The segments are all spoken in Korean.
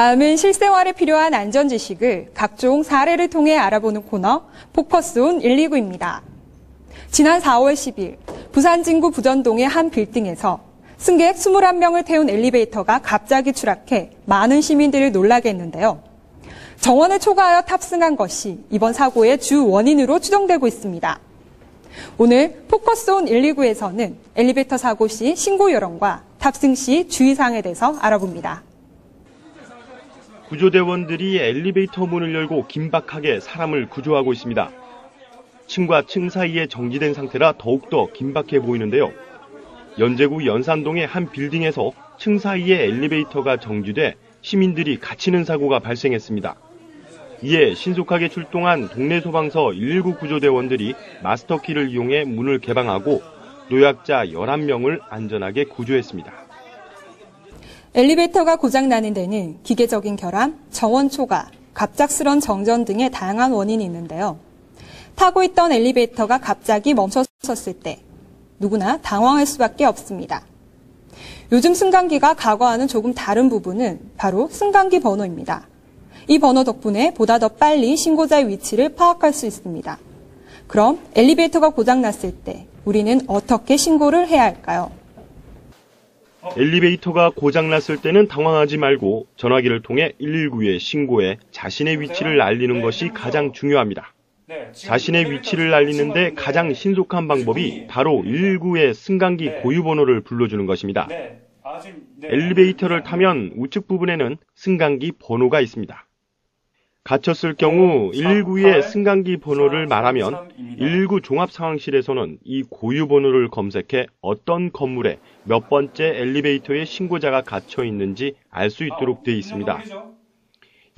다음은 실생활에 필요한 안전 지식을 각종 사례를 통해 알아보는 코너 포커스 온 129입니다. 지난 4월 10일 부산 진구 부전동의 한 빌딩에서 승객 21명을 태운 엘리베이터가 갑자기 추락해 많은 시민들을 놀라게 했는데요. 정원을 초과하여 탑승한 것이 이번 사고의 주 원인으로 추정되고 있습니다. 오늘 포커스 온 129에서는 엘리베이터 사고 시 신고 요령과 탑승 시 주의사항에 대해서 알아봅니다. 구조대원들이 엘리베이터 문을 열고 긴박하게 사람을 구조하고 있습니다. 층과 층 사이에 정지된 상태라 더욱더 긴박해 보이는데요. 연제구 연산동의 한 빌딩에서 층 사이에 엘리베이터가 정지돼 시민들이 갇히는 사고가 발생했습니다. 이에 신속하게 출동한 동네 소방서 119 구조대원들이 마스터키를 이용해 문을 개방하고 노약자 11명을 안전하게 구조했습니다. 엘리베이터가 고장나는 데는 기계적인 결함, 정원 초과, 갑작스런 정전 등의 다양한 원인이 있는데요. 타고 있던 엘리베이터가 갑자기 멈춰섰을 때 누구나 당황할 수밖에 없습니다. 요즘 승강기가 과거와는 조금 다른 부분은 바로 승강기 번호입니다. 이 번호 덕분에 보다 더 빨리 신고자의 위치를 파악할 수 있습니다. 그럼 엘리베이터가 고장났을 때 우리는 어떻게 신고를 해야 할까요? 엘리베이터가 고장났을 때는 당황하지 말고 전화기를 통해 119에 신고해 자신의 위치를 알리는 것이 가장 중요합니다. 자신의 위치를 알리는데 가장 신속한 방법이 바로 119의 승강기 고유 번호를 불러주는 것입니다. 엘리베이터를 타면 우측 부분에는 승강기 번호가 있습니다. 갇혔을 경우 119의 승강기 번호를 말하면 119 종합상황실에서는 이 고유 번호를 검색해 어떤 건물에 몇 번째 엘리베이터에 신고자가 갇혀 있는지 알 수 있도록 되어 있습니다.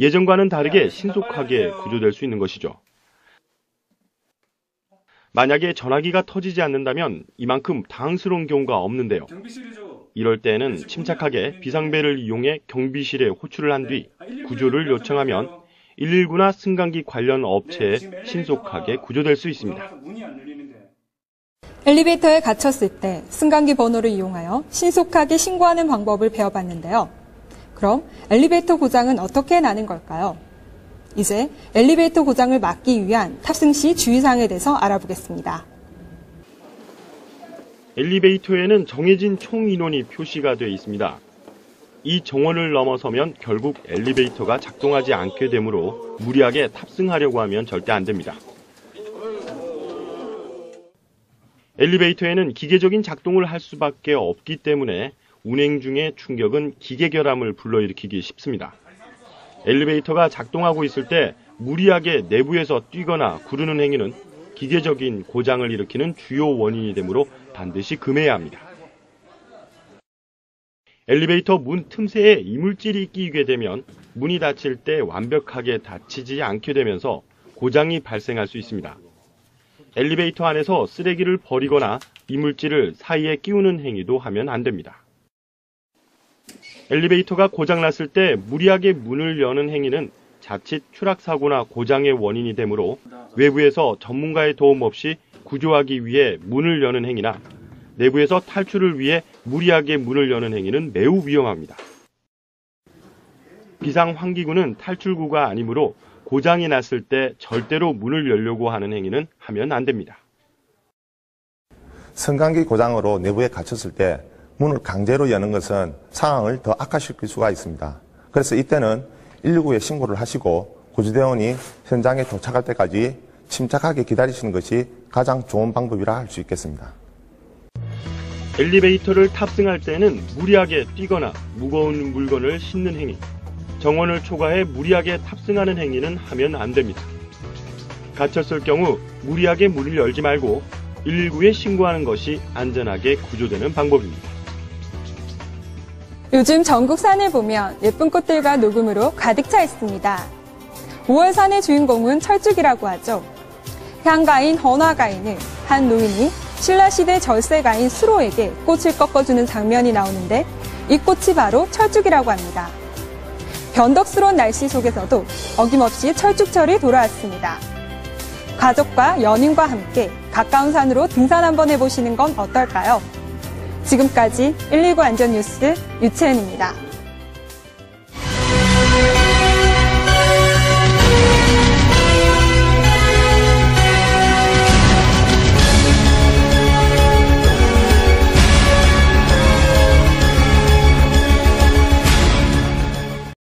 예전과는 다르게 신속하게 구조될 수 있는 것이죠. 만약에 전화기가 터지지 않는다면 이만큼 당황스러운 경우가 없는데요. 이럴 때는 침착하게 비상벨을 이용해 경비실에 호출을 한 뒤 구조를 요청하면 119나 승강기 관련 업체에 신속하게 구조될 수 있습니다. 엘리베이터에 갇혔을 때 승강기 번호를 이용하여 신속하게 신고하는 방법을 배워봤는데요. 그럼 엘리베이터 고장은 어떻게 나는 걸까요? 이제 엘리베이터 고장을 막기 위한 탑승 시 주의사항에 대해서 알아보겠습니다. 엘리베이터에는 정해진 총 인원이 표시가 되어 있습니다. 이 정원을 넘어서면 결국 엘리베이터가 작동하지 않게 되므로 무리하게 탑승하려고 하면 절대 안 됩니다. 엘리베이터에는 기계적인 작동을 할 수밖에 없기 때문에 운행 중에 충격은 기계 결함을 불러일으키기 쉽습니다. 엘리베이터가 작동하고 있을 때 무리하게 내부에서 뛰거나 구르는 행위는 기계적인 고장을 일으키는 주요 원인이 되므로 반드시 금해야 합니다. 엘리베이터 문 틈새에 이물질이 끼게 되면 문이 닫힐 때 완벽하게 닫히지 않게 되면서 고장이 발생할 수 있습니다. 엘리베이터 안에서 쓰레기를 버리거나 이물질을 사이에 끼우는 행위도 하면 안 됩니다. 엘리베이터가 고장났을 때 무리하게 문을 여는 행위는 자칫 추락사고나 고장의 원인이 되므로 외부에서 전문가의 도움 없이 구조하기 위해 문을 여는 행위나 내부에서 탈출을 위해 무리하게 문을 여는 행위는 매우 위험합니다. 비상 환기구는 탈출구가 아니므로 고장이 났을 때 절대로 문을 열려고 하는 행위는 하면 안 됩니다. 승강기 고장으로 내부에 갇혔을 때 문을 강제로 여는 것은 상황을 더 악화시킬 수가 있습니다. 그래서 이때는 119에 신고를 하시고 구조대원이 현장에 도착할 때까지 침착하게 기다리시는 것이 가장 좋은 방법이라 할 수 있겠습니다. 엘리베이터를 탑승할 때는 무리하게 뛰거나 무거운 물건을 싣는 행위, 정원을 초과해 무리하게 탑승하는 행위는 하면 안 됩니다. 갇혔을 경우 무리하게 문을 열지 말고 119에 신고하는 것이 안전하게 구조되는 방법입니다. 요즘 전국 산을 보면 예쁜 꽃들과 녹음으로 가득 차 있습니다. 5월 산의 주인공은 철쭉이라고 하죠. 향가인 헌화가인을 한 노인이 신라시대 절세가인 수로에게 꽃을 꺾어주는 장면이 나오는데 이 꽃이 바로 철쭉이라고 합니다. 변덕스러운 날씨 속에서도 어김없이 철쭉철이 돌아왔습니다. 가족과 연인과 함께 가까운 산으로 등산 한번 해보시는 건 어떨까요? 지금까지 119 안전뉴스 유채은입니다.